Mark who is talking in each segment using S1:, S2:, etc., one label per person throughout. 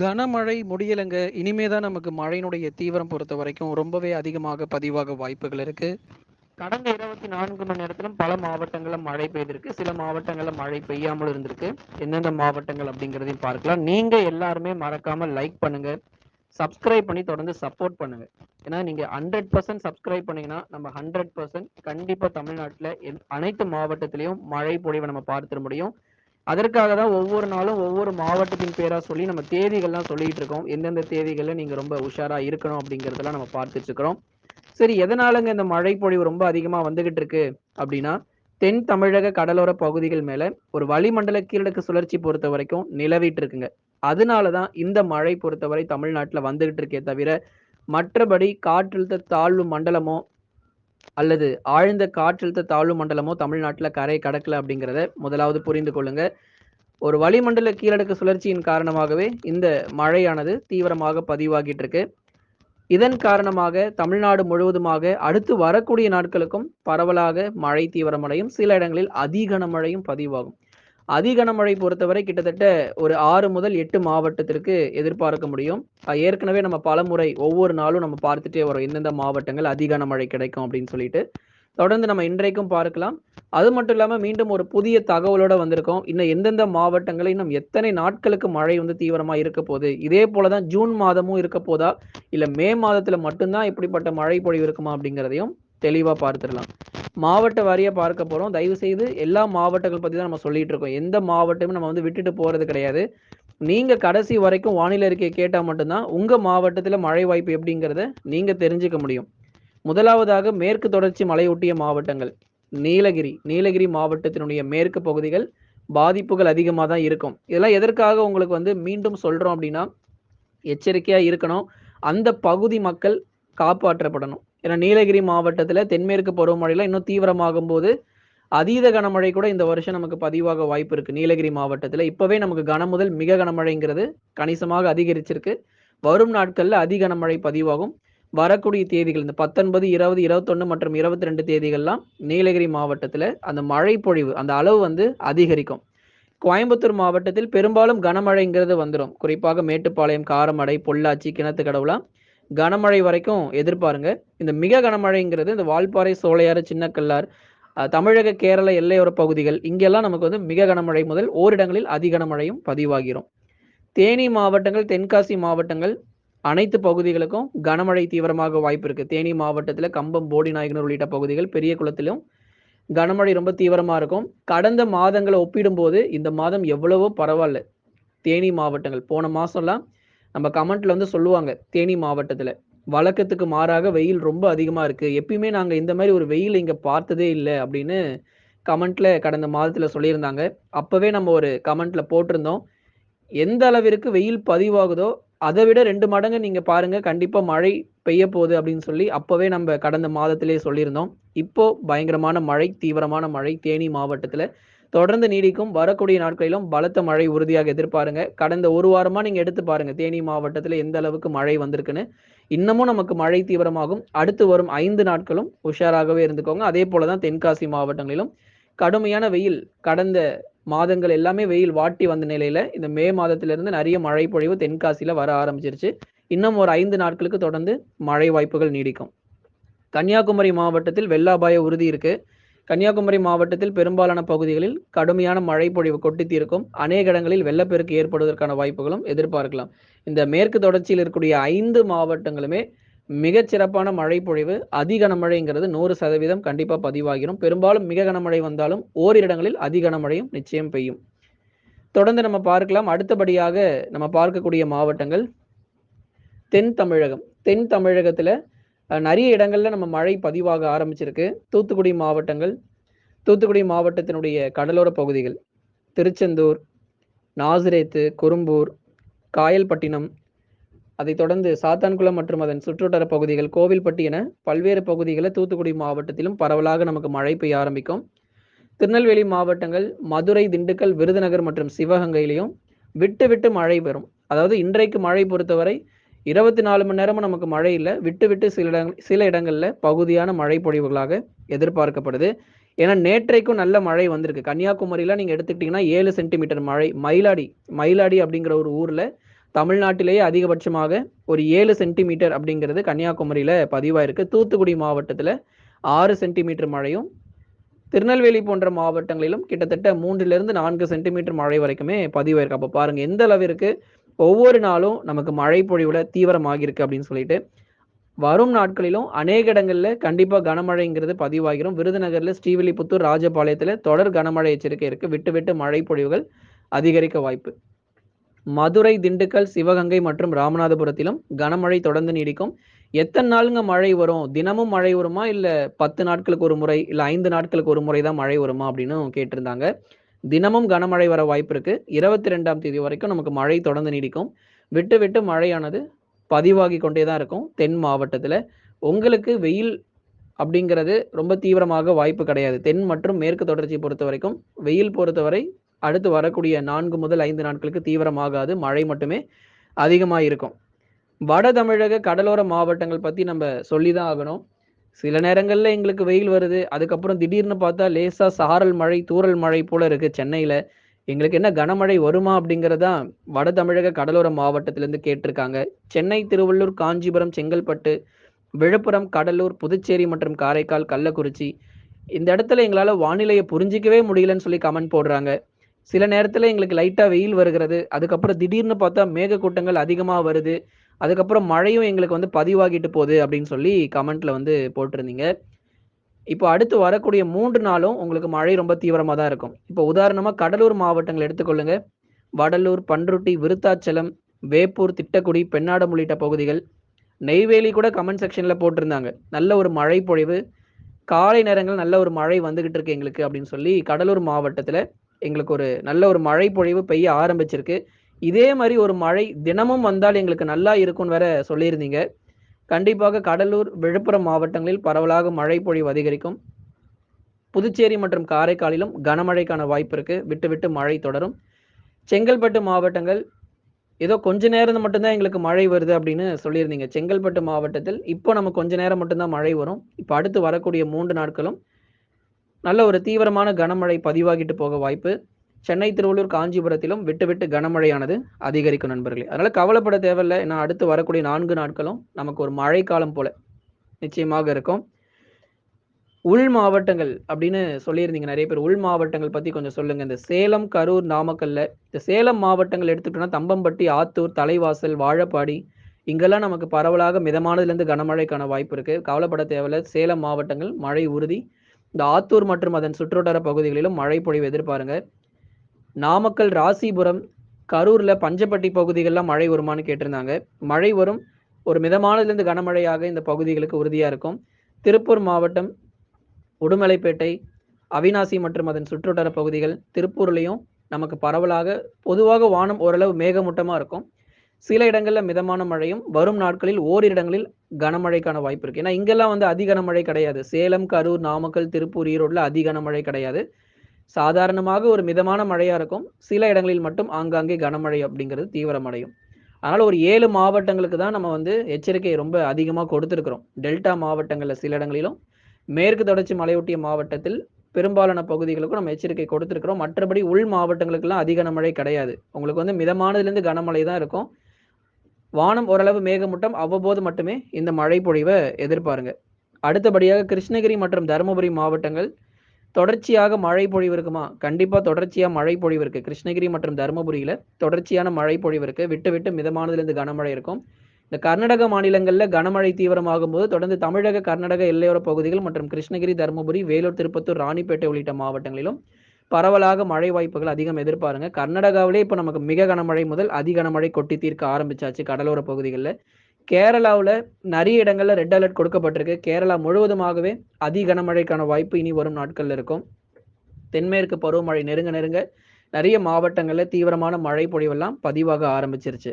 S1: கனமழை முடியலைங்க. இனிமே தான் நமக்கு மழையினுடைய தீவிரம் பொறுத்த வரைக்கும் ரொம்பவே அதிகமாக பதிவாக வாய்ப்புகள் இருக்கு. கடந்த 24 மணி நேரத்திலும் பல மாவட்டங்களில் மழை பெய்திருக்கு. சில மாவட்டங்களில் மழை பெய்யாமலும் இருந்திருக்கு. எந்தெந்த மாவட்டங்கள் அப்படிங்கிறதையும் பார்க்கலாம். நீங்க எல்லாருமே மறக்காம லைக் பண்ணுங்க. சப்ஸ்கிரைப் பண்ணி தொடர்ந்து சப்போர்ட் பண்ணுங்க. ஏன்னா நீங்க 100% சப்ஸ்கிரைப் பண்ணீங்கன்னா, நம்ம 100% கண்டிப்பா தமிழ்நாட்டில் என் அனைத்து மாவட்டத்திலையும் மழை பொழிவை நம்ம பார்த்துட முடியும். அதற்காக தான் ஒவ்வொரு நாளும் ஒவ்வொரு மாவட்டத்தின் பேராக சொல்லி நம்ம தேதிகள்லாம் சொல்லிட்டு இருக்கோம். எந்தெந்த தேதிகளில் நீங்கள் ரொம்ப உஷாராக இருக்கணும் அப்படிங்கிறதெல்லாம் நம்ம பார்த்துட்டு இருக்கிறோம். சரி எதனாலங்க இந்த மழை பொழிவு ரொம்ப அதிகமாக வந்துகிட்டு இருக்கு அப்படின்னா, தென் தமிழக கடலோர பகுதிகள் மேல ஒரு வளிமண்டல கீழடுக்கு சுழற்சி பொறுத்தவரைக்கும் நிலவிட்டு இருக்குங்க. அதனால தான் இந்த மழை பொறுத்தவரை தமிழ்நாட்டில் வந்துகிட்டு இருக்கே தவிர, மற்றபடி காற்றழுத்த தாழ்வு மண்டலமோ அல்லது ஆழ்ந்த காற்றழுத்த தாழ்வு மண்டலமோ தமிழ்நாட்டில் கரை கடக்கல அப்படிங்கிறத முதலாவது புரிந்து கொள்ளுங்க. ஒரு வளிமண்டல கீழடுக்கு சுழற்சியின் காரணமாகவே இந்த மழையானது தீவிரமாக பதிவாகிட்டு இருக்கு. இதன் காரணமாக தமிழ்நாடு முழுவதுமாக அடுத்து வரக்கூடிய நாட்களுக்கும் பரவலாக மழை தீவிரமடையும். சில இடங்களில் அதிகன மழையும் பதிவாகும். அதி கனமழை பொறுத்தவரை கிட்டத்தட்ட ஒரு ஆறு முதல் எட்டு மாவட்டத்திற்கு எதிர்பார்க்க முடியும். ஏற்கனவே நம்ம பலமுறை ஒவ்வொரு நாளும் நம்ம பார்த்துட்டே வரோம். எந்தெந்த மாவட்டங்கள் அதி கனமழை கிடைக்கும் அப்படின்னு சொல்லிட்டு. தொடர்ந்து நம்ம இன்றைக்கும் பார்க்கலாம். அது மட்டும் இல்லாமல் மீண்டும் ஒரு புதிய தகவலோட வந்திருக்கோம். இன்னும் எந்தெந்த மாவட்டங்களை இன்னும் எத்தனை நாட்களுக்கு மழை வந்து தீவிரமாக இருக்க போகுது இதே போல தான் ஜூன் மாதமும் இருக்க போதா? இல்லை மே மாதத்தில் மட்டும்தான் இப்படிப்பட்ட மழை பொழிவு இருக்குமா? அப்படிங்கிறதையும் தெளிவாக பார்த்துடலாம். மாவட்ட வாரியாக பார்க்க போகிறோம் தயவு செய்து எல்லா மாவட்டங்கள் பற்றி தான் நம்ம சொல்லிட்டு இருக்கோம். எந்த மாவட்டமும் நம்ம வந்து விட்டுட்டு போகிறது கிடையாது. நீங்கள் கடைசி வரைக்கும் வானிலை அறிக்கைய கேட்டால் மட்டும்தான் உங்கள் மாவட்டத்தில் மழை வாய்ப்பு எப்படிங்கிறத நீங்கள் தெரிஞ்சுக்க முடியும். முதலாவதாக மேற்கு தொடர்ச்சி மலையொட்டிய மாவட்டங்கள். நீலகிரி நீலகிரி மாவட்டத்தினுடைய மேற்கு பகுதிகள் பாதிப்புகள் அதிகமாக தான் இருக்கும். இதெல்லாம் எதற்காக உங்களுக்கு வந்து மீண்டும் சொல்கிறோம் அப்படின்னா, எச்சரிக்கையாக இருக்கணும். அந்த பகுதி மக்கள் காப்பாற்றப்படணும். ஏன்னா நீலகிரி மாவட்டத்தில் தென்மேற்கு பருவமழையில் இன்னும் தீவிரமாகும் போது அதீத கனமழை கூட இந்த வருஷம் நமக்கு பதிவாக வாய்ப்பு இருக்கு. நீலகிரி மாவட்டத்தில் இப்பவே நமக்கு கனமுதல் மிக கனமழைங்கிறது கணிசமாக அதிகரிச்சிருக்கு. வரும் நாட்களில் அதிக கனமழை பதிவாகும். வரக்கூடிய தேதிகள் இந்த 19, 20, 21 மற்றும் 22 தேதிகள்லாம் நீலகிரி மாவட்டத்தில் அந்த மழை பொழிவு அந்த அளவு வந்து அதிகரிக்கும். கோயம்புத்தூர் மாவட்டத்தில் பெரும்பாலும் கனமழைங்கிறது வந்துடும் குறிப்பாக மேட்டுப்பாளையம், காரமடை, பொள்ளாச்சி, கிணத்து கிணத்துக்கடவுலாம் கனமழை வரைக்கும் எதிர்பாருங்க. இந்த மிக கனமழைங்கிறது இந்த வால்பாறை, சோலையாறு, சின்னக்கல்லார், அ தமிழக, கேரள எல்லையோர பகுதிகள் இங்கெல்லாம் நமக்கு வந்து மிக கனமழை முதல் ஓரிடங்களில் அதி கனமழையும் பதிவாகிரும். தேனி மாவட்டங்கள், தென்காசி மாவட்டங்கள் அனைத்து பகுதிகளுக்கும் கனமழை தீவிரமாக வாய்ப்பு இருக்கு. தேனி மாவட்டத்தில் கம்பம், போடி நாயகனர் உள்ளிட்ட பகுதிகள், பெரிய குளத்திலும் கனமழை ரொம்ப தீவிரமா இருக்கும். கடந்த மாதங்களை ஒப்பிடும்போது இந்த மாதம் எவ்வளவோ பரவாயில்ல தேனி மாவட்டங்கள் போன மாசம்லாம் நம்ம கமெண்ட்ல வந்து சொல்லுவாங்க. தேனி மாவட்டத்துல வழக்கத்துக்கு மாறாக வெயில் ரொம்ப அதிகமா இருக்கு. எப்பயுமே நாங்க இந்த மாதிரி ஒரு வெயில் இங்க பார்த்ததே இல்லை அப்படின்னு கமெண்ட்ல கடந்த மாதத்துல சொல்லியிருந்தாங்க. அப்பவே நம்ம ஒரு கமெண்ட்ல போட்டிருந்தோம். எந்த அளவிற்கு வெயில் பதிவாகுதோ, அதை விட ரெண்டு மடங்கு நீங்க பாருங்க கண்டிப்பா மழை பெய்யப்போது அப்படின்னு சொல்லி அப்பவே நம்ப கடந்த மாதத்திலேயே சொல்லியிருந்தோம். இப்போ பயங்கரமான மழை, தீவிரமான மழை தேனி மாவட்டத்துல தொடர்ந்து நீடிக்கும். வரக்கூடிய நாட்களிலும் பலத்த மழை உறுதியாக எதிர்பாருங்க. கடந்த ஒரு வாரமா நீங்க எடுத்து பாருங்க. தேனி மாவட்டத்துல எந்த அளவுக்கு மழை வந்திருக்குன்னு. இன்னமும் நமக்கு மழை தீவிரமாகும். அடுத்து வரும் ஐந்து நாட்களும் உஷாராகவே இருந்துக்கோங்க. அதே போலதான் தென்காசி மாவட்டங்களிலும் கடுமையான வெயில் கடந்த மாதங்கள் எல்லாமே வெயில் வாட்டி வந்த நிலையில, இந்த மே மாதத்திலிருந்து நிறைய மழை பொழிவு தென்காசியில வர ஆரம்பிச்சிருச்சு. இன்னும் ஒரு ஐந்து நாட்களுக்கு தொடர்ந்து மழை வாய்ப்புகள் நீடிக்கும். கன்னியாகுமரி மாவட்டத்தில் வெள்ள அபாய உறுதி இருக்கு. கன்னியாகுமரி மாவட்டத்தில் பெரும்பாலான பகுதிகளில் கடுமையான மழை பொழிவு கொட்டித் தீர்க்கும். அநேக இடங்களில் வெள்ளப்பெருக்கு ஏற்படுவதற்கான வாய்ப்புகளும் எதிர்பார்க்கலாம். இந்த மேற்கு தொடர்ச்சியில் இருக்கக்கூடிய ஐந்து மாவட்டங்களுமே மிகச்சிறப்பான மழை பொழிவு, அதி கனமழைங்கிறது நூறு சதவீதம் கண்டிப்பாக பதிவாகிரும். பெரும்பாலும் மிக கனமழை வந்தாலும் ஓரிரு இடங்களில் அதி கனமழையும் நிச்சயம் பெய்யும். தொடர்ந்து நம்ம பார்க்கலாம். அடுத்தபடியாக நம்ம பார்க்கக்கூடிய மாவட்டங்கள் தென் தமிழகம். தென் தமிழகத்தில் நிறைய இடங்கள்ல நம்ம மழை பதிவாக ஆரம்பிச்சிருக்கு. தூத்துக்குடி மாவட்டங்கள், தூத்துக்குடி மாவட்டத்தினுடைய கடலோர பகுதிகள். திருச்செந்தூர், நாசிரேத்து, குறும்பூர் காயல்பட்டினம், அதைத் தொடர்ந்து சாத்தான்குளம் மற்றும் அதன் சுற்றுவட்டார பகுதிகள், கோவில்பட்டி என பல்வேறு பகுதிகளில் தூத்துக்குடி மாவட்டத்திலும் பரவலாக நமக்கு மழை பெய்ய ஆரம்பிக்கும். திருநெல்வேலி மாவட்டங்கள், மதுரை, திண்டுக்கல், விருதுநகர் மற்றும் சிவகங்கையிலையும் விட்டு விட்டு மழை பெறும். அதாவது இன்றைக்கு மழை பொறுத்தவரை 24 மணி நேரமும் நமக்கு மழை இல்லை விட்டு விட்டு சில இடங் சில இடங்களில் பகுதியான மழை பொழிவுகளாக எதிர்பார்க்கப்படுது. ஏன்னா நேற்றைக்கும் நல்ல மழை வந்திருக்கு. கன்னியாகுமரியில் நீங்கள் எடுத்துக்கிட்டிங்கன்னா ஏழு சென்டிமீட்டர் மழை. மயிலாடி மயிலாடி அப்படிங்கிற ஒரு ஊரில் தமிழ்நாட்டிலேயே அதிகபட்சமாக ஒரு ஏழு சென்டிமீட்டர் அப்படிங்கிறது கன்னியாகுமரியில் பதிவாயிருக்கு தூத்துக்குடி மாவட்டத்தில் ஆறு சென்டிமீட்டர் மழையும் திருநெல்வேலி போன்ற மாவட்டங்களிலும் கிட்டத்தட்ட மூன்றிலிருந்து நான்கு சென்டிமீட்டர் மழை வரைக்குமே பதிவாயிருக்கு அப்போ பாருங்கள் எந்த அளவிற்கு ஒவ்வொரு நாளும் நமக்கு மழை பொழிவுல தீவிரமாகிருக்கு அப்படின்னு சொல்லிட்டு வரும் நாட்களிலும் அநேக இடங்கள்ல கண்டிப்பா கனமழைங்கிறது பதிவாகிரும். விருதுநகர்ல ஸ்ரீவில்லிபுத்தூர் ராஜபாளையத்துல தொடர் கனமழை எச்சரிக்கை இருக்கு. விட்டு விட்டு மழை பொழிவுகள் அதிகரிக்க வாய்ப்பு. மதுரை திண்டுக்கல் சிவகங்கை மற்றும் ராமநாதபுரத்திலும் கனமழை தொடர்ந்து நீடிக்கும். எத்தனை நாளுங்க மழை வரும்? தினமும் மழை வருமா? இல்ல பத்து நாட்களுக்கு ஒரு முறை இல்ல ஐந்து நாட்களுக்கு ஒரு முறை தான் மழை வருமா? அப்படின்னு கேட்டிருந்தாங்க. தினமும் கனமழை வர வாய்ப்பு இருக்கு. இருபத்தி ரெண்டாம் தேதி வரைக்கும் நமக்கு மழை தொடர்ந்து நீடிக்கும். விட்டு விட்டு மழையானது பதிவாகி கொண்டே தான் இருக்கும். தென் மாவட்டத்தில் உங்களுக்கு வெயில் அப்படிங்கிறது ரொம்ப தீவிரமாக வாய்ப்பு கிடையாது. தென் மற்றும் மேற்கு தொடர்ச்சியை பொறுத்த வரைக்கும் வெயில் பொறுத்தவரை அடுத்து வரக்கூடிய நான்கு முதல் ஐந்து நாட்களுக்கு தீவிரமாகாது. மழை மட்டுமே அதிகமாக இருக்கும் வட தமிழக கடலோர மாவட்டங்கள் பற்றி நம்ம சொல்லி தான் ஆகணும். சில நேரங்களில் எங்களுக்கு வெயில் வருது. அதுக்கப்புறம் திடீர்னு பார்த்தா லேசாக சாரல் மழை தூரல் மழை போல இருக்குது சென்னையில். எங்களுக்கு என்ன கனமழை வருமா அப்படிங்கிறதான் வட தமிழக கடலோர மாவட்டத்திலேருந்து கேட்டிருக்காங்க. சென்னை திருவள்ளூர் காஞ்சிபுரம் செங்கல்பட்டு விழுப்புரம் கடலூர் புதுச்சேரி மற்றும் காரைக்கால் கள்ளக்குறிச்சி. இந்த இடத்துல எங்களால் வானிலையை புரிஞ்சிக்கவே முடியலன்னு சொல்லி கமெண்ட் போடுறாங்க. சில நேரத்தில் எங்களுக்கு லைட்டாக வெயில் வருகிறது. அதுக்கப்புறம் திடீர்னு பார்த்தா மேகக்கூட்டங்கள் அதிகமாக வருது. அதுக்கப்புறம் மழையும் எங்களுக்கு வந்து பதிவாகிட்டு போகுது அப்படின்னு சொல்லி கமெண்ட்ல வந்து போட்டிருந்தீங்க. இப்போ அடுத்து வரக்கூடிய மூன்று நாளும் உங்களுக்கு மழை ரொம்ப தீவிரமாக தான் இருக்கும். இப்போ உதாரணமாக கடலூர் மாவட்டங்கள் எடுத்துக்கொள்ளுங்க. வடலூர் பன்ருட்டி விருத்தாச்சலம் வேப்பூர் திட்டக்குடி பெண்ணாடம் உள்ளிட்ட பகுதிகள். நெய்வேலி கூட கமெண்ட் செக்ஷனில் போட்டிருந்தாங்க. நல்ல ஒரு மழை பொழிவு. காலை நேரங்கள் நல்ல ஒரு மழை வந்துகிட்டு இருக்கு எங்களுக்கு அப்படின்னு சொல்லி கடலூர் மாவட்டத்தில் எங்களுக்கு ஒரு நல்ல ஒரு மழை பொழிவு பெய்ய ஆரம்பிச்சிருக்கு. இதே மாதிரி ஒரு மழை தினமும் வந்தால் எங்களுக்கு நல்லா இருக்கும்னு வேற சொல்லியிருந்தீங்க. கண்டிப்பாக கடலூர் விழுப்புரம் மாவட்டங்களில் பரவலாக மழை பொழிவு அதிகரிக்கும். புதுச்சேரி மற்றும் காரைக்காலிலும் கனமழைக்கான வாய்ப்பு இருக்கு. விட்டு விட்டு மழை தொடரும். செங்கல்பட்டு மாவட்டங்கள் ஏதோ கொஞ்ச நேரம் மட்டும்தான் எங்களுக்கு மழை வருது அப்படின்னு சொல்லியிருந்தீங்க. செங்கல்பட்டு மாவட்டத்தில் இப்போ நம்ம கொஞ்ச நேரம் மட்டும்தான் மழை வரும். இப்போ அடுத்து வரக்கூடிய மூன்று நாட்களும் நல்ல ஒரு தீவிரமான கனமழை பதிவாகிட்டு போக வாய்ப்பு. சென்னை திருவள்ளூர் காஞ்சிபுரத்திலும் விட்டு விட்டு கனமழையானது அதிகரிக்கும் நண்பர்களே. அதனால கவலைப்பட தேவையில்லை. ஏன்னா அடுத்து வரக்கூடிய நான்கு நாட்களும் நமக்கு ஒரு மழைக்காலம் போல நிச்சயமாக இருக்கும். உள் மாவட்டங்கள் அப்படின்னு சொல்லியிருந்தீங்க நிறைய பேர். உள் மாவட்டங்கள் பத்தி கொஞ்சம் சொல்லுங்க. இந்த சேலம் கரூர் நாமக்கல்ல இந்த சேலம் மாவட்டங்கள் எடுத்துக்கிட்டோம்னா தம்பம்பட்டி ஆத்தூர் தலைவாசல் வாழப்பாடி இங்கெல்லாம் நமக்கு பரவலாக மிதமானதுலேருந்து கனமழைக்கான வாய்ப்பு இருக்கு. கவலைப்பட தேவையில்ல. சேலம் மாவட்டங்கள் மழை உறுதி. இந்த ஆத்தூர் மற்றும் அதன் சுற்றுவட்டார பகுதிகளிலும் மழை பொழிவு எதிர்பாருங்க. நாமக்கல் ராசிபுரம் கரூரில் பஞ்சப்பட்டி பகுதிகள்லாம் மழை வருமான்னு கேட்டிருந்தாங்க. மழை வரும். ஒரு மிதமானதுலேருந்து கனமழையாக இந்த பகுதிகளுக்கு உறுதியாக இருக்கும். திருப்பூர் மாவட்டம் உடுமலைப்பேட்டை அவினாசி மற்றும் அதன் சுற்றுவட்டார பகுதிகள் திருப்பூர்லேயும் நமக்கு பரவலாக பொதுவாக வானம் ஓரளவு மேகமூட்டமாக இருக்கும். சில இடங்களில் மிதமான மழையும் வரும் நாட்களில் ஓரிரு இடங்களில் கனமழைக்கான வாய்ப்பு இருக்குது ஏன்னா இங்கெல்லாம் வந்து அதிகன கனமழை கிடையாது. சேலம் கரூர் நாமக்கல் திருப்பூர் ஈரோடில் அதிகன கனமழை கிடையாது. சாதாரணமாக ஒரு மிதமான மழையா இருக்கும். சில இடங்களில் மட்டும் ஆங்காங்கே கனமழை அப்படிங்கிறது தீவிரமடையும். அதனால் ஒரு ஏழு மாவட்டங்களுக்கு தான் நம்ம வந்து எச்சரிக்கை ரொம்ப அதிகமாக கொடுத்துருக்குறோம். டெல்டா மாவட்டங்களில் சில இடங்களிலும் மேற்கு தொடர்ச்சி மலையொட்டிய மாவட்டத்தில் பெரும்பாலான பகுதிகளுக்கும் நம்ம எச்சரிக்கை கொடுத்துருக்குறோம். மற்றபடி உள் மாவட்டங்களுக்கெல்லாம் அதிக கனமழை கிடையாது. உங்களுக்கு வந்து மிதமானதுலேருந்து கனமழை தான் இருக்கும். வானம் ஓரளவு மேகமூட்டம் அவ்வப்போது மட்டுமே இந்த மழை பொழிவை எதிர்பாருங்க. அடுத்தபடியாக கிருஷ்ணகிரி மற்றும் தருமபுரி மாவட்டங்கள் தொடர்ச்சியாக மழை பொழிவு இருக்குமா கண்டிப்பா தொடர்ச்சியா மழை பொழிவு இருக்கு கிருஷ்ணகிரி மற்றும் தருமபுரியில தொடர்ச்சியான மழை பொழிவு இருக்கு விட்டு விட்டு மிதமானதுலேருந்து கனமழை இருக்கும். இந்த கர்நாடக மாநிலங்கள்ல கனமழை தீவிரமாகும் போது தொடர்ந்து தமிழக கர்நாடக எல்லையோர பகுதிகள் மற்றும் கிருஷ்ணகிரி தருமபுரி வேலூர் திருப்பத்தூர் ராணிப்பேட்டை உள்ளிட்ட மாவட்டங்களிலும் பரவலாக மழை வாய்ப்புகள் அதிகம் எதிர்பாருங்க. கர்நாடகாவிலே இப்போ நமக்கு மிக கனமழை முதல் அதிக கனமழை கொட்டி தீர்க்க ஆரம்பிச்சாச்சு கடலோர பகுதிகளில். கேரளாவில் நிறைய இடங்களில் ரெட் அலர்ட் கொடுக்கப்பட்டிருக்கு. கேரளா முழுவதுமாகவே அதி கனமழைக்கான வாய்ப்பு இனி வரும் நாட்களில் இருக்கும். தென்மேற்கு பருவமழை நெருங்க நெருங்க நிறைய மாவட்டங்களில் தீவிரமான மழை பொழிவெல்லாம் பதிவாக ஆரம்பிச்சிருச்சு.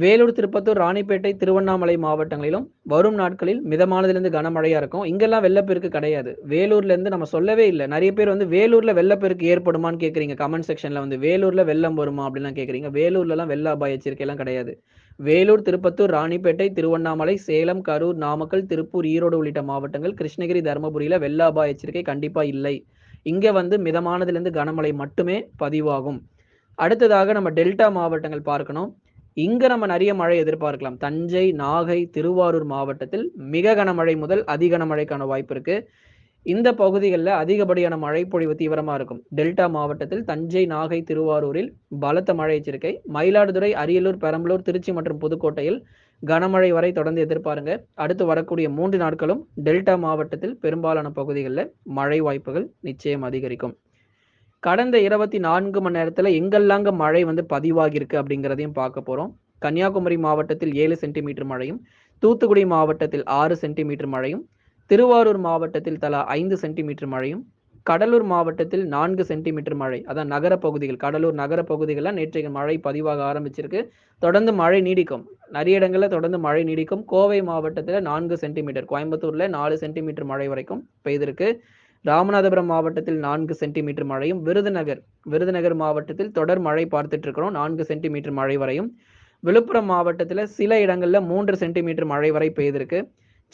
S1: வேலூர் திருப்பத்தூர் ராணிப்பேட்டை திருவண்ணாமலை மாவட்டங்களிலும் வரும் நாட்களில் மிதமானதுலேருந்து கனமழையாக இருக்கும். இங்கெல்லாம் வெள்ளப்பெருக்கு கிடையாது. வேலூர்லேருந்து நம்ம சொல்லவே இல்லை. நிறைய பேர் வந்து வேலூரில் வெள்ளப்பெருக்கு ஏற்படுமான்னு கேட்குறீங்க கமெண்ட் செக்ஷனில் வந்து வேலூரில் வெள்ளம் வருமா அப்படிலாம் கேட்குறீங்க வேலூர்லலாம் வெள்ள அபாய எச்சரிக்கையெல்லாம் கிடையாது. வேலூர் திருப்பத்தூர் ராணிப்பேட்டை திருவண்ணாமலை சேலம் கரூர் நாமக்கல் திருப்பூர் ஈரோடு உள்ளிட்ட மாவட்டங்கள் கிருஷ்ணகிரி தருமபுரியில் வெள்ள அபாய எச்சரிக்கை கண்டிப்பாக இல்லை. இங்கே வந்து மிதமானதுலேருந்து கனமழை மட்டுமே பதிவாகும். அடுத்ததாக நம்ம டெல்டா மாவட்டங்கள் பார்க்கணும். இங்க நம்ம நிறைய மழை எதிர்பார்க்கலாம். தஞ்சை நாகை திருவாரூர் மாவட்டத்தில் மிக கனமழை முதல் அதி கனமழைக்கான வாய்ப்பு இருக்கு. இந்த பகுதிகளில் அதிகப்படியான மழை பொழிவு தீவிரமா இருக்கும். டெல்டா மாவட்டத்தில் தஞ்சை நாகை திருவாரூரில் பலத்த மழை எச்சரிக்கை. மயிலாடுதுறை அரியலூர் பெரம்பலூர் திருச்சி மற்றும் புதுக்கோட்டையில் கனமழை வரை தொடர்ந்து எதிர்பாருங்க. அடுத்து வரக்கூடிய மூன்று நாட்களும் டெல்டா மாவட்டத்தில் பெரும்பாலான பகுதிகளில் மழை வாய்ப்புகள் நிச்சயம் அதிகரிக்கும். கடந்த இருபத்தி நான்கு மணி நேரத்துல எங்கெல்லாங்க மழை வந்து பதிவாகியிருக்கு அப்படிங்கிறதையும் பார்க்க போறோம். கன்னியாகுமரி மாவட்டத்தில் ஏழு சென்டிமீட்டர் மழையும் தூத்துக்குடி மாவட்டத்தில் ஆறு சென்டிமீட்டர் மழையும் திருவாரூர் மாவட்டத்தில் தலா ஐந்து சென்டிமீட்டர் மழையும் கடலூர் மாவட்டத்தில் நான்கு சென்டிமீட்டர் மழை. அதான் நகர பகுதிகள். கடலூர் நகர பகுதிகளில் நேற்றைக்கு மழை பதிவாக ஆரம்பிச்சிருக்கு. தொடர்ந்து மழை நீடிக்கும். நிறைய இடங்களில் தொடர்ந்து மழை நீடிக்கும். கோவை மாவட்டத்தில் நான்கு சென்டிமீட்டர் கோயம்புத்தூரில் நாலு சென்டிமீட்டர் மழை வரைக்கும் பெய்திருக்கு. ராமநாதபுரம் மாவட்டத்தில் நான்கு சென்டிமீட்டர் மழையும் விருதுநகர் விருதுநகர் மாவட்டத்தில் தொடர் மழை பார்த்துட்டு இருக்கிறோம் நான்கு சென்டிமீட்டர் மழை வரையும். விழுப்புரம் மாவட்டத்தில் சில இடங்களில் மூன்று சென்டிமீட்டர் மழை வரை பெய்திருக்கு.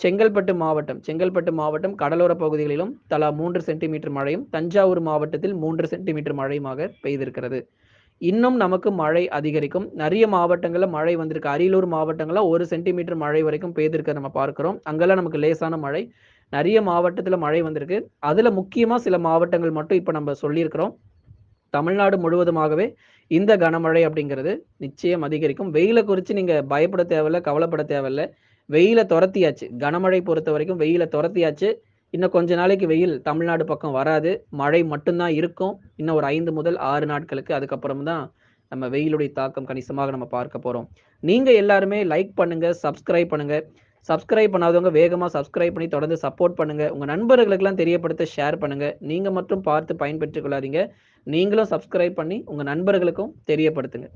S1: செங்கல்பட்டு மாவட்டம் செங்கல்பட்டு மாவட்டம் கடலோர பகுதிகளிலும் தலா மூன்று சென்டிமீட்டர் மழையும் தஞ்சாவூர் மாவட்டத்தில் மூன்று சென்டிமீட்டர் மழையுமாக பெய்திருக்கிறது. இன்னும் நமக்கு மழை அதிகரிக்கும். நிறைய மாவட்டங்களில் மழை வந்திருக்கு. அரியலூர் மாவட்டங்களில் ஒரு சென்டிமீட்டர் மழை வரைக்கும் பெய்திருக்க நம்ம பார்க்கிறோம். அங்கெல்லாம் நமக்கு லேசான மழை. நிறைய மாவட்டத்தில் மழை வந்திருக்கு. அதில் முக்கியமாக சில மாவட்டங்கள் மட்டும் இப்போ நம்ம சொல்லியிருக்கிறோம். தமிழ்நாடு முழுவதுமாகவே இந்த கனமழை அப்படிங்கிறது நிச்சயம் அதிகரிக்கும். வெயிலை குறித்து நீங்கள் பயப்பட தேவையில்ல கவலைப்பட தேவையில்ல. வெயிலை துரத்தியாச்சு. கனமழை பொறுத்த வரைக்கும் வெயிலை துரத்தியாச்சு. இன்னும் கொஞ்ச நாளைக்கு வெயில் தமிழ்நாடு பக்கம் வராது. மழை மட்டும்தான் இருக்கும். இன்னும் ஒரு ஐந்து முதல் ஆறு நாட்களுக்கு அதுக்கப்புறம் தான் நம்ம வெயிலுடைய தாக்கம் கணிசமாக நம்ம பார்க்க போகிறோம் நீங்கள் எல்லாருமே லைக் பண்ணுங்கள் சப்ஸ்கிரைப் பண்ணுங்கள் சப்ஸ்கிரைப் பண்ணாதவங்க வேகமாக சப்ஸ்கிரைப் பண்ணி தொடர்ந்து சப்போர்ட் பண்ணுங்க. உங்க நண்பர்களுக்கெல்லாம் தெரியப்படுத்த ஷேர் பண்ணுங்க. நீங்க மட்டும் பார்த்து பயன்பெற்றுக் கொள்ளாதீங்க. நீங்களும் சப்ஸ்கிரைப் பண்ணி உங்க நண்பர்களுக்கும் தெரியப்படுத்துங்க.